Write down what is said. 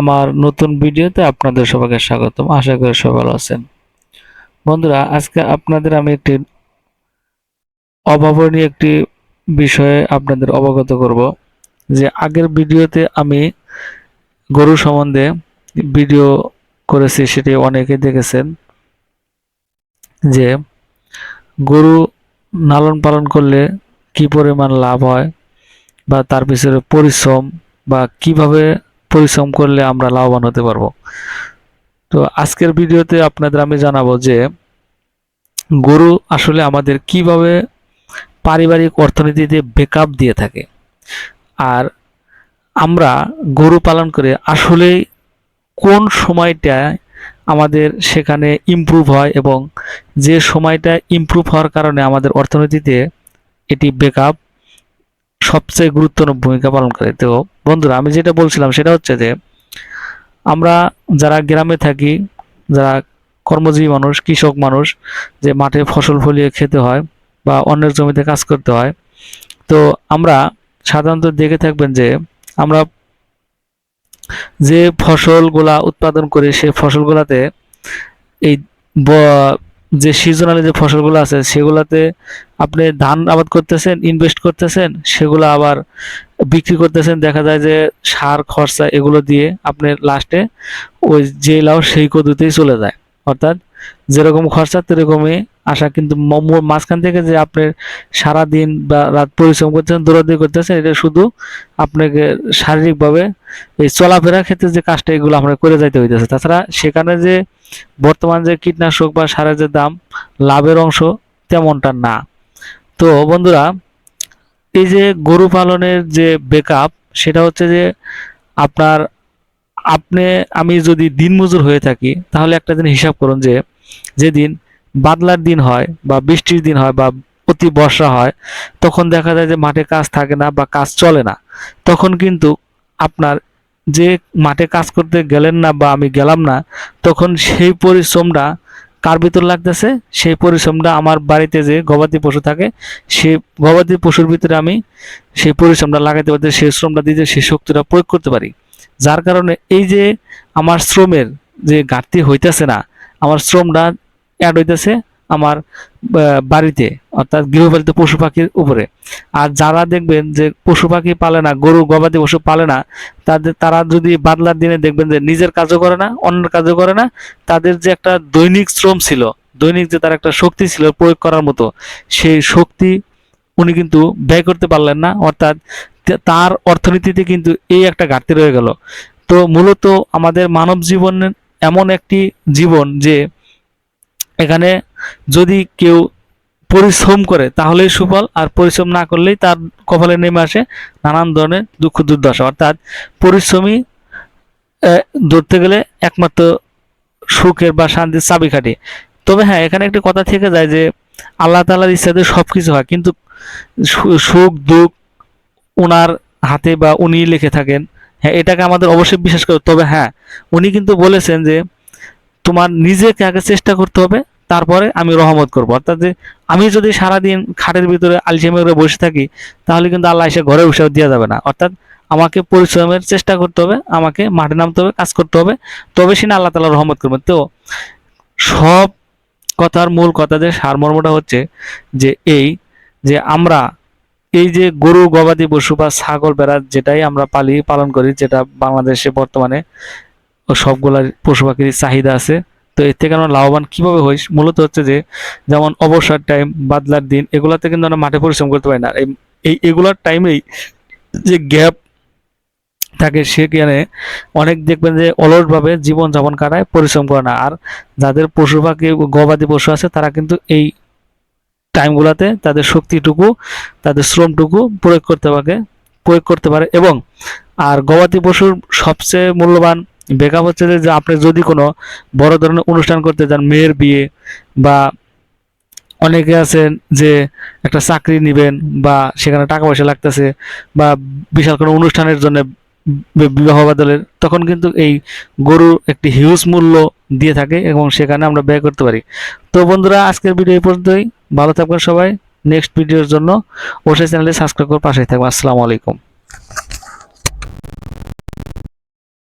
আমার নতুন ভিডিওতে আপনাদের সবাইকে স্বাগতম। আশা করি সবাই ভালো আছেন। বন্ধুরা, আজকে আপনাদের আমি একটি অভাবনীয় একটি বিষয়ে আপনাদের অবগত করব যে আগের ভিডিওতে আমি গরু সম্বন্ধে ভিডিও করেছি, সেটি অনেকে দেখেছেন যে গরু লালন পালন করলে কি পরিমাণ লাভ হয় বা তার পিছনে পরিশ্রম বা কীভাবে পরিশ্রম করলে আমরা লাভবান হতে পারব। তো আজকের ভিডিওতে আপনাদের আমি জানাব যে, গরু আসলে আমাদের কীভাবে পারিবারিক অর্থনীতিতে ব্যাকআপ দিয়ে থাকে। আর আমরা গরু পালন করে আসলে কোন সময়টায় আমাদের সেখানে ইমপ্রুভ হয় এবং যে সময়টা ইমপ্রুভ হওয়ার কারণে আমাদের অর্থনীতিতে এটি ব্যাকআপ সবচেয়ে গুরুত্বপূর্ণ ভূমিকা পালন করে তো বন্ধুরা, আমি যেটা বলছিলাম সেটা হচ্ছে যে, আমরা যারা গ্রামে থাকি, যারা কর্মজীবী মানুষ, কৃষক মানুষ, যে মাঠে ফসল ফলিয়ে খেতে হয় বা অন্যের জমিতে কাজ করতে হয়, তো আমরা সাধারণত দেখে থাকবেন যে, আমরা যে ফসলগুলা উৎপাদন করি সেই ফসলগুলাতে এই যে সিজনালি যে ফসলগুলো আছে, সেগুলাতে আপনি ধান আবাদ করতেছেন ইনভেস্ট করতেছেন, সেগুলো আবার বিক্রি করতেছেন, দেখা যায় যে সার, খরচা এগুলো দিয়ে আপনি লাস্টে ওই যে লাউ সেই কদুতেই চলে যায়। অর্থাৎ যেরকম খরচা সেরকমই আসা কিন্তু মাঝখান থেকে যে আপনি সারা দিন বা রাত পরিশ্রম করতেছেন দৌড়াদৌড়ি করতেছেন এটা শুধু আপনাকে শারীরিকভাবে এই চলাফেরার ক্ষেত্রে যে কাজটা, এগুলো আমরা করে যাইতে হইতেছে। তাছাড়া সেখানে যে বর্তমান যে কীটনাশক বা সারের যে দাম, লাভের অংশ তেমনটা না। তো বন্ধুরা, এই যে গরু পালনের যে বেকআপ সেটা হচ্ছে যে আপনার, আপনি, আমি যদি দিনমজুর হয়ে থাকি, তাহলে একটা দিন হিসাব করুন যে, যেদিন বাদলার দিন হয় বা বৃষ্টির দিন হয় বা অতি বর্ষা হয়, তখন দেখা যায় যে মাঠে কাজ থাকে না বা কাজ চলে না। তখন কিন্তু আপনার যে মাঠে কাজ করতে গেলেন না বা আমি গেলাম না, তখন সেই পরিশ্রমটা কার ভিতর লাগতেছে? সেই পরিশ্রমটা আমার বাড়িতে যে গবাদি পশু থাকে, সেই গবাদি পশুর ভিতরে আমি সেই পরিশ্রমটা লাগাতে পারতে, সেই শ্রমটা দিতে, সেই শক্তিটা প্রয়োগ করতে পারি। যার কারণে এই যে আমার শ্রমের যে ঘাটতি হইতেছে না, আমার শ্রমটা অ্যাড হইতেছে আমার বাড়িতে, অর্থাৎ গৃহপালিত পশু পাখির উপরে। আর যারা দেখবেন যে পশু পাখি পালে না, গরু, গবাদি পশু পালে না, তাদের, তারা যদি বাদলার দিনে দেখবেন যে নিজের কাজও করে না, অন্যের কাজও করে না, তাদের যে একটা দৈনিক শ্রম ছিল, দৈনিক যে তার একটা শক্তি ছিল প্রয়োগ করার মতো, সেই শক্তি উনি কিন্তু ব্যয় করতে পারলেন না, অর্থাৎ তার অর্থনীতিতে কিন্তু এই একটা ঘাটতি রয়ে গেল। তো মূলত আমাদের মানব জীবনের এমন একটি জীবন যে এখানে যদি কেউ পরিশ্রম করে, তাহলেই সুফল, আর পরিশ্রম না করলেই তার কপালে নেমে আসে নানান ধরনের দুঃখ দুর্দশা। অর্থাৎ পরিশ্রমী ধরতে গেলে একমাত্র সুখের বা শান্তির চাবি চাবিকাঠি। তবে হ্যাঁ এখানে একটি কথা থেকে যায় যে, আল্লাহ তাআলার ইচ্ছাতে সব কিছু হয়, কিন্তু সুখ, দুঃখ ওনার হাতে বা উনি লিখে থাকেন। হ্যাঁ এটাকে আমাদের অবশ্যই বিশ্বাস করতে তবে হ্যাঁ উনি কিন্তু বলেছেন যে তোমার নিজেকে আগে চেষ্টা করতে হবে, তারপরে আমি রহমত করব। অর্থাৎ যে আমি যদি সারাদিন খাটের ভিতরে আলসেমে করে বসে থাকি, তাহলে কিন্তু আল্লাহ এসে ঘরে বসে দেওয়া যাবে না। অর্থাৎ আমাকে পরিশ্রমের চেষ্টা করতে হবে, আমাকে মাঠে নামতে হবে, কাজ করতে হবে, তবে সে না আল্লাহ তালা রহমত করবেন। তো সব কথার মূল কথা যে সারমর্মটা হচ্ছে যে এই যে আমরা এই যে গরু, গবাদি, পশু বা ছাগল, বেড়া যেটাই আমরা পালি, পালন করি, যেটা বাংলাদেশে বর্তমানে ও সবগুলা পশু পাখির চাহিদা আছে। তো এর থেকে আমরা লাভবান কীভাবে হই? মূলত হচ্ছে যে, যেমন অবসর টাইম বাদলার দিন, এগুলাতে কিন্তু আমরা মাঠে পরিশ্রম করতে পারি না। এই এগুলার টাইমেই যে গ্যাপ থাকে সেখানে অনেক দেখবেন যে অলসভাবে জীবন যাপন কাটায় পরিশ্রম করে না। আর যাদের পশু পাখি, গবাদি পশু আছে, তারা কিন্তু এই টাইমগুলোতে তাদের শক্তিটুকু, তাদের শ্রমটুকু প্রয়োগ করতে পারে, প্রয়োগ করতে পারে। এবং আর গবাদি পশুর সবচেয়ে মূল্যবান বেকআপ হচ্ছে যে আপনি যদি কোনো বড় ধরনের অনুষ্ঠান করতে যান, মেয়ের বিয়ে বা অনেকে আছেন যে একটা চাকরি নেবেন বা সেখানে টাকা পয়সা লাগতেছে বা বিশাল কোনো অনুষ্ঠানের জন্য বিবাহ বাদলের তখন কিন্তু এই গরু একটি হিউজ মূল্য দিয়ে থাকে এবং সেখানে আমরা ব্যয় করতে পারি। তো বন্ধুরা, আজকের ভিডিও এই পর্যন্তই। ভালো থাকবেন সবাই। নেক্সট ভিডিওর জন্য অবশ্যই চ্যানেলে সাবস্ক্রাইব করে পাশে থাকবেন। আসসালামু আলাইকুম।